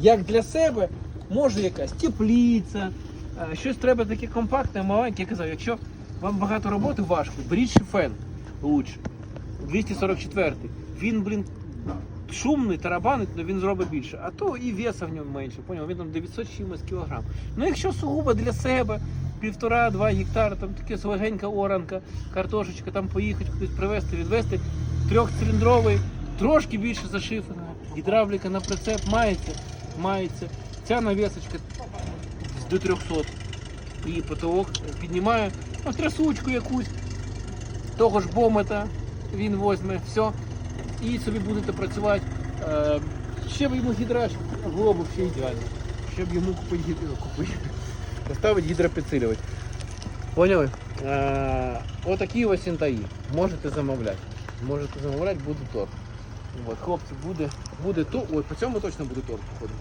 Як для себе, може якась тепліця, е, щось треба таке компактне, маленьке. Я казав, якщо вам багато роботи важко, беріть шифен лучше. 244. Він, блін, шумний, тарабанить, але він зробить більше. А то і веса в ньому менше. Поняв? Він там 900 чимось кілограм. Ну якщо сугубо для себе, півтора-два гектари, там таке легенька оранка, картошечка, там поїхати кудись привезти, відвезти, трьохциліндровий, трошки більше зашифена, гідравліка на прицеп мається, мається. Ця навісочка до 300 і потолок піднімає, ну, трясучку якусь, того ж бомета він возьме, все, і собі будете працювати. Е, ще б йому гідрач, було б ще ідеально. Ще б йому купити, купити. поставити гідропідсилювач. Поняли? Е, отакі ось інтаї. Можете замовляти. Можете замовляти, буде торг. От, хлопці, буде, буде то. Ой, по цьому точно буде торт походу.